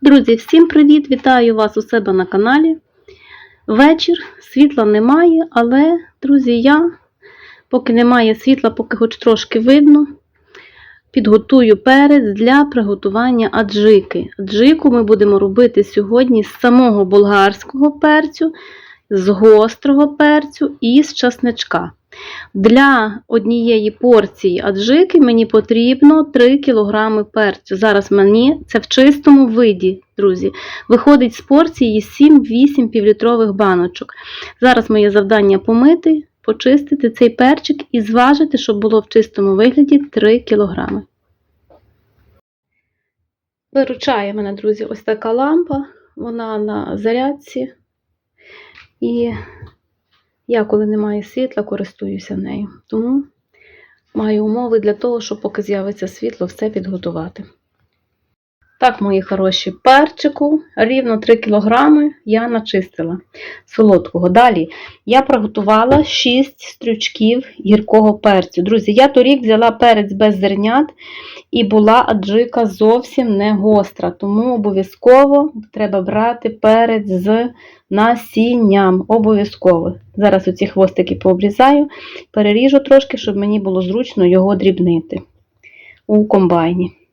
Друзі, всім привіт! Вітаю вас у себе на каналі. Вечір, світла немає, але, друзі, я, поки немає світла, поки хоч трошки видно, підготую перець для приготування аджики. Аджику ми будемо робити сьогодні з самого болгарського перцю, з гострого перцю і з часничка. Для однієї порції аджики мені потрібно 3 кг перцю. Зараз мені це в чистому виді, друзі. Виходить з порції 7-8 півлітрових баночок. Зараз моє завдання помити, почистити цей перчик і зважити, щоб було в чистому вигляді 3 кг. Виручає мене, друзі, ось така лампа. Вона на зарядці. І я, коли немає світла, користуюся нею. Тому маю умови для того, щоб поки з'явиться світло, все підготувати. Так, мої хороші, перчику рівно 3 кг я начистила солодкого. Далі я приготувала 6 стрючків гіркого перцю. Друзі, я торік взяла перець без зернят і була аджика зовсім не гостра, тому обов'язково треба брати перець з насінням. Обов'язково. Зараз оці хвостики пообрізаю, переріжу трошки, щоб мені було зручно його дрібнити у комбайні.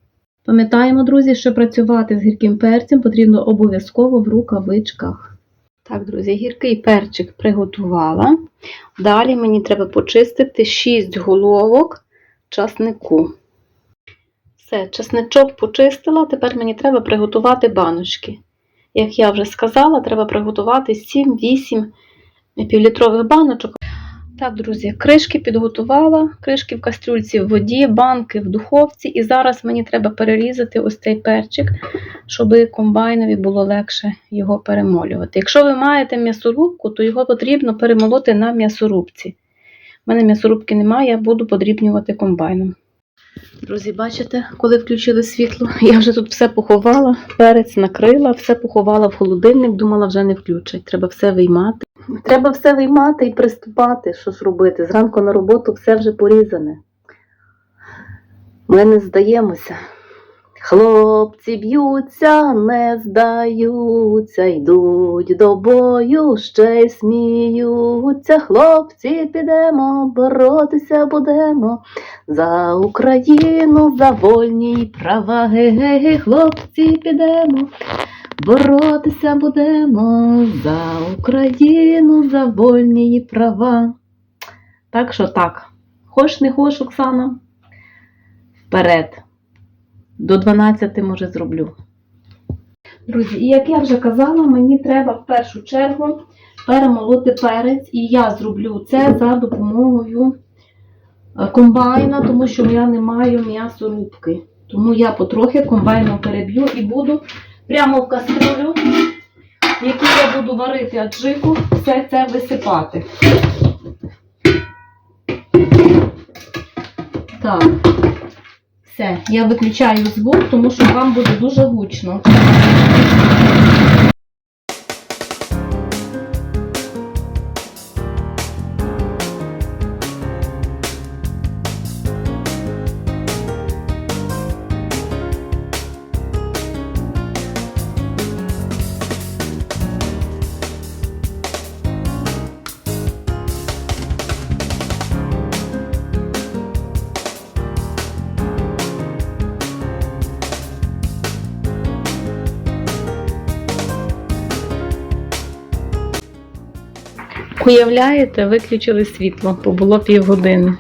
Пам'ятаємо, друзі, що працювати з гірким перцем потрібно обов'язково в рукавичках. Так, друзі, гіркий перчик приготувала. Далі мені треба почистити 6 головок часнику. Все, часничок почистила, тепер мені треба приготувати баночки. Як я вже сказала, треба приготувати 7-8 півлітрових баночок. Так, друзі, кришки підготувала, кришки в кастрюльці в воді, банки в духовці. І зараз мені треба перерізати ось цей перчик, щоб комбайнові було легше його перемолювати. Якщо ви маєте м'ясорубку, то його потрібно перемолоти на м'ясорубці. У мене м'ясорубки немає, я буду подрібнювати комбайном. Друзі, бачите, коли включили світло, я вже тут все поховала, перець накрила, все поховала в холодильник, думала, вже не включать. Треба все виймати. Треба все виймати і приступати. Що ж робити? Зранку на роботу все вже порізане. Ми не здаємося. Хлопці б'ються, не здаються, йдуть до бою, ще й сміються. Хлопці, підемо, боротися будемо за Україну, за вольні права. Ге-ге-ге, хлопці, підемо, боротися будемо за Україну, за вольні права. Так що так, хоч не хоч, Оксана, вперед. До 12 може зроблю. Друзі, і як я вже казала, мені треба в першу чергу перемолоти перець, і я зроблю це за допомогою е, комбайна, тому що я не маю м'ясорубки. Тому я потрохи комбайном переб'ю і буду прямо в кастрюлю, якій я буду варити аджику, все це висипати. Так. Все, я виключаю звук, тому що вам буде дуже гучно. Уявляєте, виключили світло, бо було півгодини.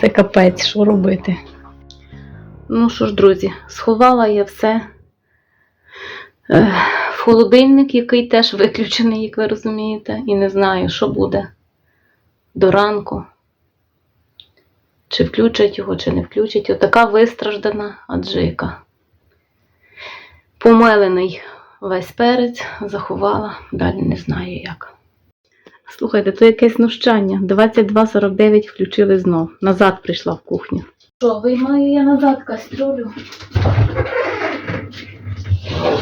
Це капець, що робити. Ну що ж, друзі, сховала я все е, в холодильник, який теж виключений, як ви розумієте, і не знаю, що буде до ранку. Чи включать його, чи не включать. Отака вистраждана аджика. Помелений весь перець, заховала, далі не знаю як. Слухайте, то якесь знущання. 22.49 включили знов. Назад прийшла в кухню. Що, виймаю я назад кастрюлю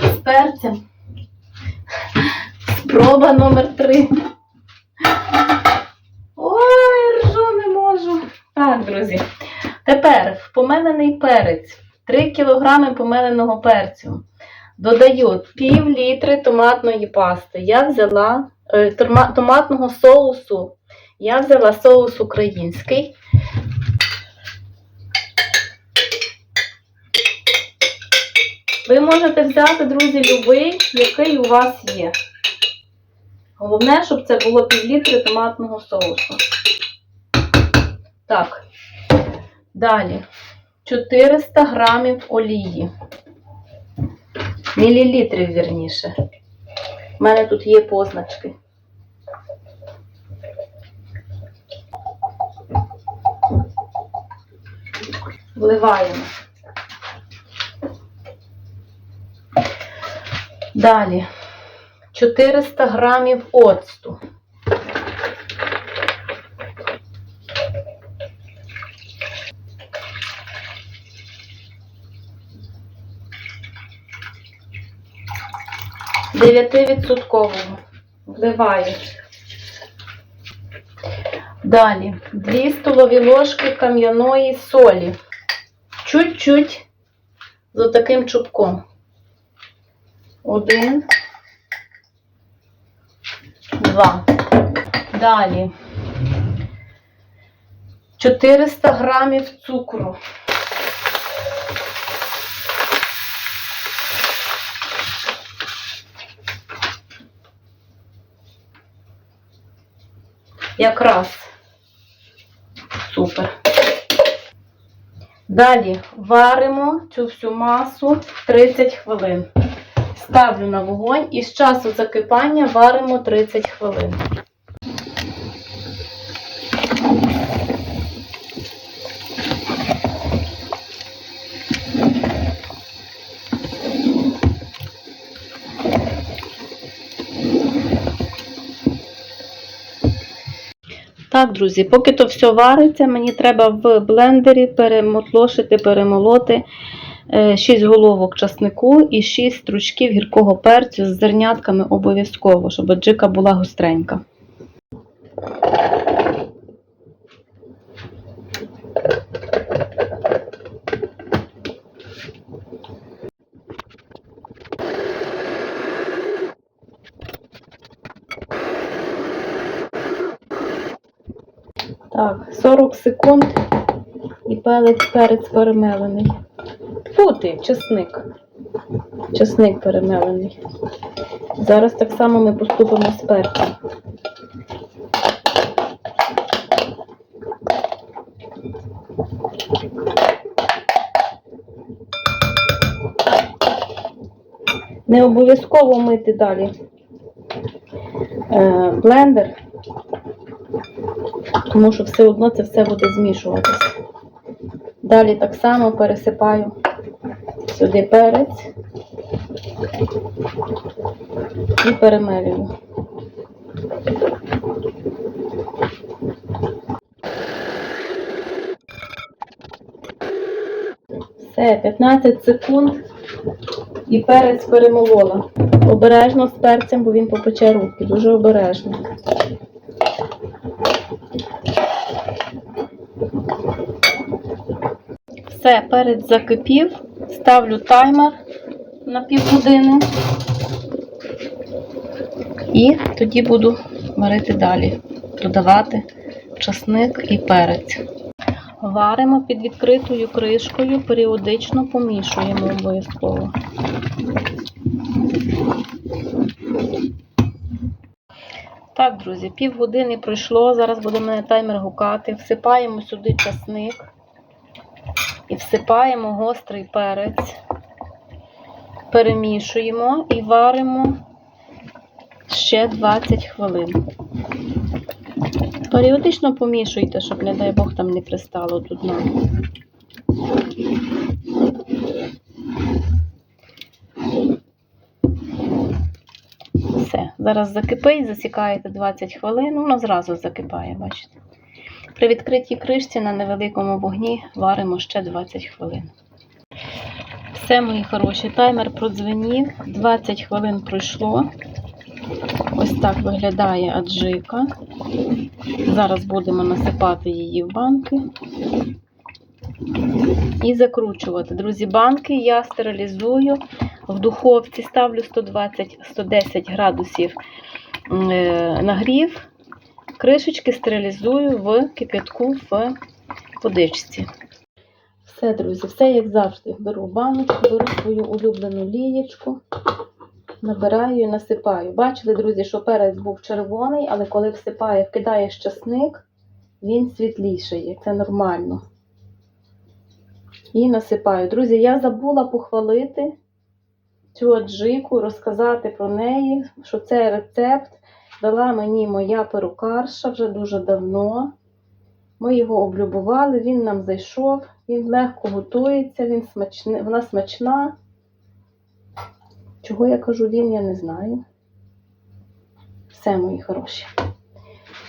з перцем. Спроба номер 3 Ой, ржу не можу. Так, друзі. Тепер помелений перець. 3 кг помеленого перцю. Додаю пів літри томатної пасти. Я взяла томатного соусу. Я взяла соус український. Ви можете взяти, друзі, любий, який у вас є. Головне, щоб це було пів літри томатного соусу. Так. Далі. 400 грамів олії. Мілілітрів, вірніше. У мене тут є позначки. Вливаємо. Далі 400 грамів оцту. Дев'ятивідсоткового. Вливаю. Далі 2 столові ложки кам'яної солі. Чуть-чуть з таким чубком. Один. Два. Далі. 400 грамів цукру. Якраз. Супер. Далі варимо цю всю масу 30 хвилин. Ставлю на вогонь і з часу закипання варимо 30 хвилин. Так, друзі, поки то все вариться, мені треба в блендері перемотлошити, перемолоти 6 головок часнику і 6 стручків гіркого перцю з зернятками обов'язково, щоб джика була гостренька. Так, 40 секунд і пелець перець перемелений. Фу ти, чесник. Чесник перемелений. Зараз так само ми поступимо з перцем. Не обов'язково мити далі е, блендер, тому що все одно це все буде змішуватися. Далі так само пересипаю сюди перець і перемелюю. Все, 15 секунд і перець перемолола. Обережно з перцем, бо він попече руки. Дуже обережно. Все, перець закипів. Ставлю таймер на півгодини. І тоді буду варити далі. Додавати часник і перець. Варимо під відкритою кришкою, періодично помішуємо обов'язково. Так, друзі, півгодини пройшло. Зараз буде мене таймер гукати. Всипаємо сюди часник і всипаємо гострий перець, перемішуємо і варимо ще 20 хвилин. Періодично помішуйте, щоб, не дай Бог, там не пристало до дна. Все, зараз закипить, засікаєте 20 хвилин, воно зразу закипає, бачите. При відкритій кришці на невеликому вогні варимо ще 20 хвилин. Все, мої хороші, таймер продзвенів, 20 хвилин пройшло. Ось так виглядає аджика. Зараз будемо насипати її в банки і закручувати. Друзі, банки я стерилізую в духовці, ставлю 120-110 градусів е, нагрів, кришечки стерилізую в кип'ятку в водичці. Все, друзі, все як завжди. Беру баночку, беру свою улюблену лієчку, набираю і насипаю. Бачили, друзі, що перець був червоний, але коли всипає, вкидаєш часник, він світлішає. Це нормально. І насипаю. Друзі, я забула похвалити цю аджику, розказати про неї, що це рецепт дала мені моя перукарша вже дуже давно. Ми його облюбували, він нам зайшов, він легко готується, він смачний, вона смачна. Чого я кажу він, я не знаю. Все, мої хороші.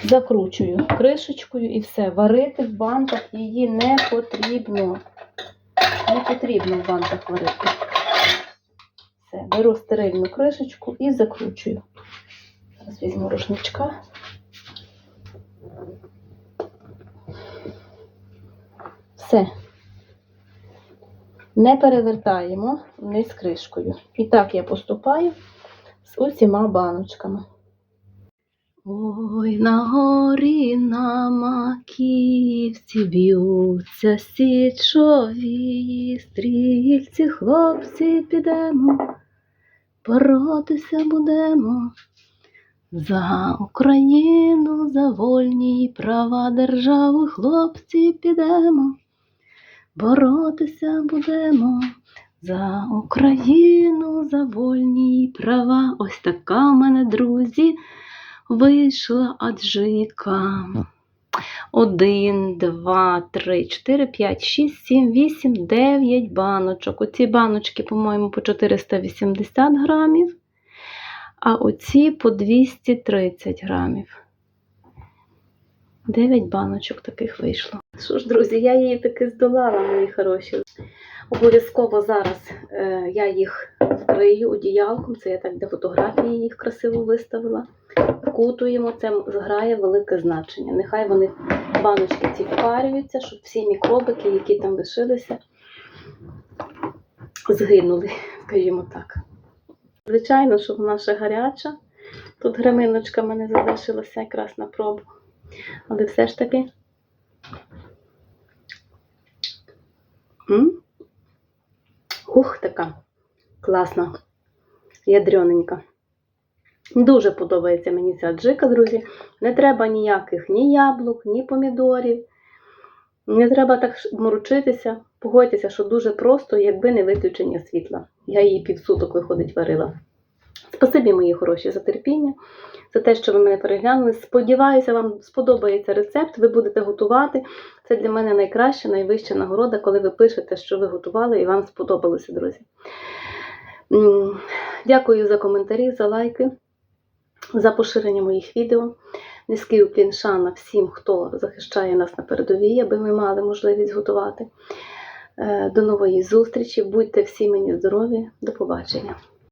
Закручую кришечкою і все. Варити в банках її не потрібно. Не потрібно в банках варити. Все, беру стерильну кришечку і закручую. Зараз візьму рушничка. Все. Не перевертаємо вниз кришкою. І так я поступаю з усіма баночками. Ой, на горі на маківці б'ються січові стрільці, хлопці підемо, боротися будемо. За Україну, за вольні права держави, хлопці підемо, боротися будемо. За Україну, за вольні права. Ось така в мене, друзі, вийшла аджика. Один, два, три, чотири, п'ять, шість, сім, вісім, дев'ять баночок. Оці баночки, по-моєму, по 480 грамів а оці по 230 грамів. 9 баночок таких вийшло. Що ж, друзі, я її таки здолала, мої хороші. Обов'язково зараз е, я їх вкрию одіялком, це я так для фотографії їх красиво виставила. Вкутуємо, це грає велике значення. Нехай вони баночки ці впарюються, щоб всі мікробики, які там лишилися, згинули, скажімо так. Звичайно, що вона ще гаряча. Тут граминочка в мене залишилася якраз на пробу. Але все ж таки. М? Ух, така класна, ядрененька. Дуже подобається мені ця аджика, друзі. Не треба ніяких ні яблук, ні помідорів. Не треба так морочитися. Погодьтеся, що дуже просто, якби не виключення світла. Я її півсуток, виходить, варила. Спасибі, мої хороші, за терпіння, за те, що ви мене переглянули. Сподіваюся, вам сподобається рецепт, ви будете готувати. Це для мене найкраща, найвища нагорода, коли ви пишете, що ви готували і вам сподобалося, друзі. Дякую за коментарі, за лайки, за поширення моїх відео. Низький уклін шана всім, хто захищає нас на передовій, аби ми мали можливість готувати. Е, До нової зустрічі. Будьте всі мені здорові. До побачення.